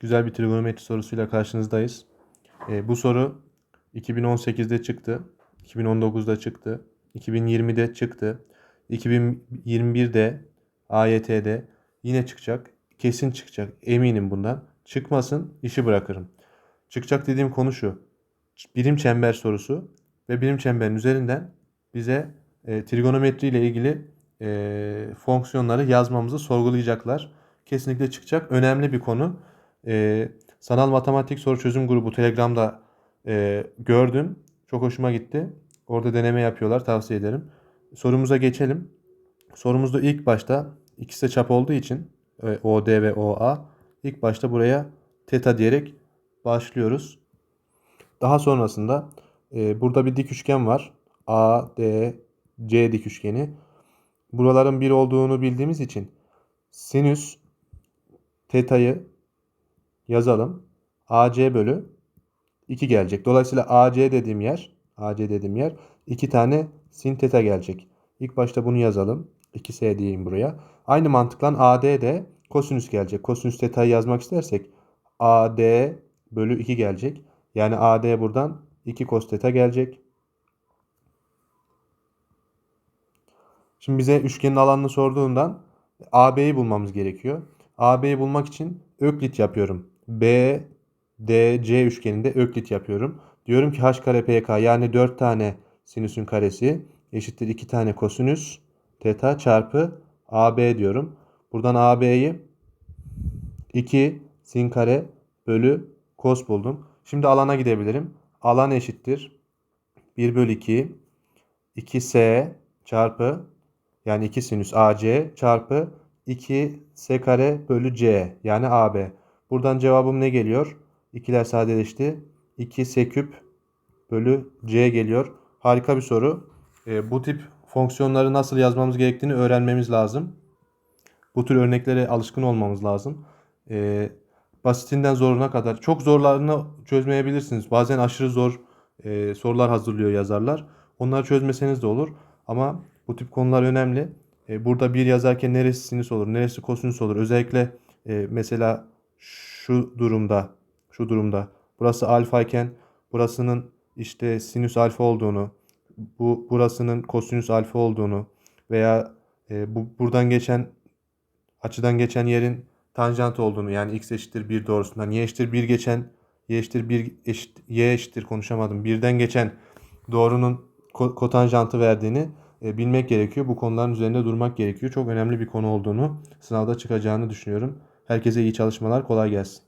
Güzel bir trigonometri sorusuyla karşınızdayız. Ee, bu soru 2018'de çıktı, 2019'da çıktı, 2020'de çıktı, 2021'de AYT'de yine çıkacak. Kesin çıkacak. Eminim bundan. Çıkmasın işi bırakırım. Çıkacak dediğim konu şu. Birim çember sorusu ve birim çemberin üzerinden bize e, trigonometri ile ilgili e, fonksiyonları yazmamızı sorgulayacaklar. Kesinlikle çıkacak. Önemli bir konu. E, sanal matematik soru çözüm grubu Telegram'da e, gördüm. Çok hoşuma gitti. Orada deneme yapıyorlar. Tavsiye ederim. Sorumuza geçelim. Sorumuzda ilk başta ikisi de çap olduğu için e, OD ve OA ilk başta buraya teta diyerek başlıyoruz. Daha sonrasında e, burada bir dik üçgen var. A, D, C dik üçgeni. Buraların bir olduğunu bildiğimiz için sinüs teta'yı yazalım. AC bölü 2 gelecek. Dolayısıyla AC dediğim yer, AC dediğim yer 2 tane sin teta gelecek. İlk başta bunu yazalım. 2S diyeyim buraya. Aynı mantıkla AD de kosinüs gelecek. Kosinüs teta'yı yazmak istersek AD bölü 2 gelecek. Yani AD buradan 2 cos teta gelecek. Şimdi bize üçgenin alanını sorduğundan AB'yi bulmamız gerekiyor. AB'yi bulmak için öklit yapıyorum. B, D, C üçgeninde öklit yapıyorum. Diyorum ki h kare pk yani 4 tane sinüsün karesi eşittir 2 tane kosinüs teta çarpı AB diyorum. Buradan AB'yi 2 sin kare bölü kos buldum. Şimdi alana gidebilirim. Alan eşittir 1 bölü 2 2S çarpı yani 2 sinüs AC çarpı 2 S kare bölü C yani AB. Buradan cevabım ne geliyor? İkiler sadeleşti. 2 S küp bölü C geliyor. Harika bir soru. E, bu tip fonksiyonları nasıl yazmamız gerektiğini öğrenmemiz lazım. Bu tür örneklere alışkın olmamız lazım. E, basitinden zoruna kadar. Çok zorlarını çözmeyebilirsiniz. Bazen aşırı zor e, sorular hazırlıyor yazarlar. Onları çözmeseniz de olur. Ama bu tip konular önemli. E, burada bir yazarken neresi sinüs olur, neresi kosinüs olur. Özellikle e, mesela şu durumda, şu durumda burası alfa iken burasının işte sinüs alfa olduğunu, bu burasının kosinüs alfa olduğunu veya e, bu buradan geçen açıdan geçen yerin tanjant olduğunu yani x eşittir 1 doğrusundan y eşittir 1 geçen y eşittir 1 eşit y eşittir konuşamadım. Birden geçen doğrunun ko- kotanjantı verdiğini e, bilmek gerekiyor. Bu konuların üzerinde durmak gerekiyor. Çok önemli bir konu olduğunu sınavda çıkacağını düşünüyorum. Herkese iyi çalışmalar, kolay gelsin.